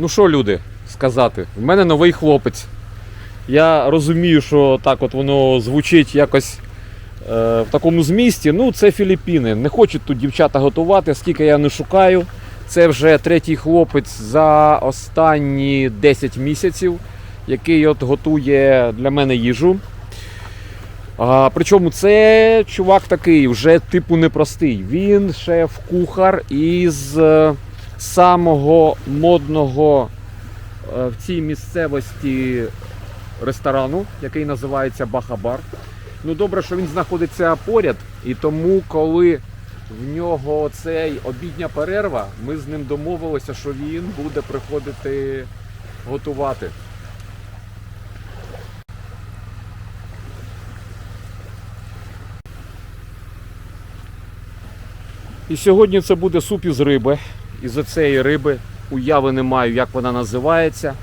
Ну що, люди, сказати, в мене новий хлопець. Я розумію, що так от воно звучить якось е, в такому змісті. Ну, це Філіппіни. Не хочуть тут дівчата готувати, скільки я не шукаю. Це вже третій хлопець за останні 10 місяців, який от готує для мене їжу. А, причому це чувак такий, вже типу непростий. Він шеф-кухар із е, самого модного е, в цій місцевості ресторану, який називається Бахабар. Ну добре, що він знаходиться поряд, і тому, коли в нього цей обідня перерва, ми з ним домовилися, що він буде приходити готувати. І сьогодні це буде суп із риби. Із цієї риби уяви не маю, як вона називається.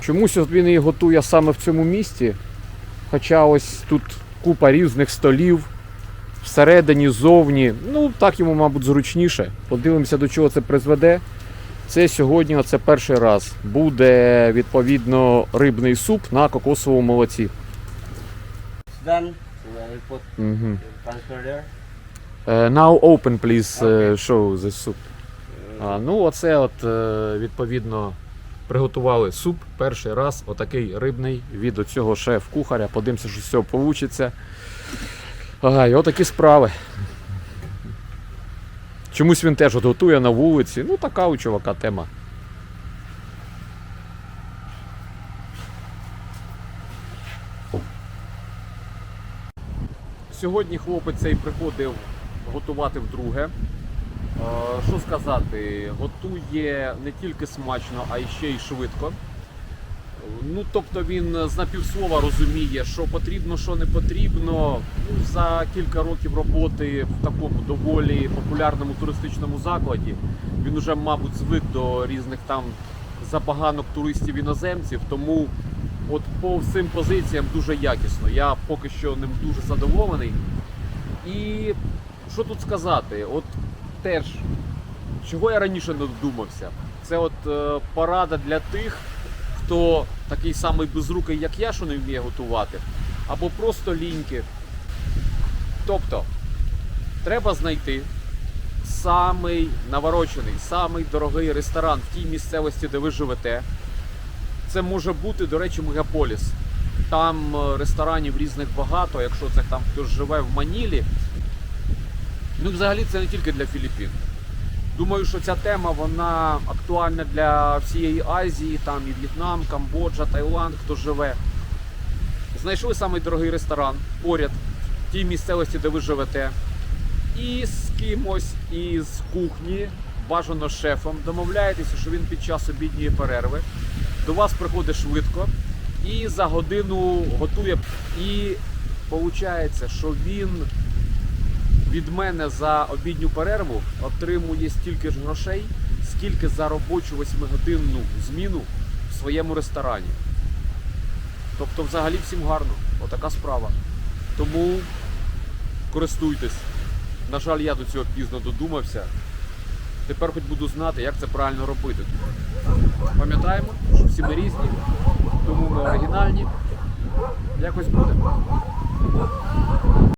Чомусь от він її готує саме в цьому місці. Хоча ось тут купа різних столів. Всередині, зовні. Ну, так йому, мабуть, зручніше. Подивимося, до чого це призведе. Це сьогодні, оце перший раз. Буде відповідно рибний суп на кокосовому молоці. There. now open, please, Okay. show the soup. Ну, оце от е, відповідно приготували суп перший раз, отакий рибний від оцього шеф-кухаря. Подивимося, що з цього. Ага, і отакі справи. Чомусь він теж от готує на вулиці. Ну, така у чувака тема. Сьогодні хлопець цей приходив готувати вдруге. Е, Що сказати, готує не тільки смачно, а ще й швидко. Ну, тобто він з напівслова розуміє, що потрібно, що не потрібно. Ну, за кілька років роботи в такому доволі популярному туристичному закладі він вже, мабуть, звик до різних там забаганок туристів іноземців, тому от по всім позиціям дуже якісно. Я поки що ним дуже задоволений. І що тут сказати? От теж, чого я раніше не додумався, це от е, порада для тих, хто такий самий безрукий, як я, що не вміє готувати, або просто ліньки. Тобто, треба знайти самий наворочений, самий дорогий ресторан в тій місцевості, де ви живете. Це може бути, до речі, мегаполіс. Там е, ресторанів різних багато, якщо це там хтось живе в Манілі. Ну, взагалі, це не тільки для Філіппін. Думаю, що ця тема вона актуальна для всієї Азії, там і В'єтнам, Камбоджа, Таїланд, хто живе. Знайшли самий дорогий ресторан поряд в тій місцевості, де ви живете. І з кимось із кухні, бажано з шефом, домовляєтеся, що він під час обідньої перерви до вас приходить швидко і за годину готує. І виходить, що він від мене за обідню перерву отримує стільки ж грошей, скільки за робочу 8-годинну зміну в своєму ресторані. Тобто, взагалі всім гарно. Отака справа. Тому користуйтесь. На жаль, я до цього пізно додумався. Тепер хоч буду знати, як це правильно робити. Пам'ятаємо, що всі ми різні, тому ми оригінальні. Якось буде.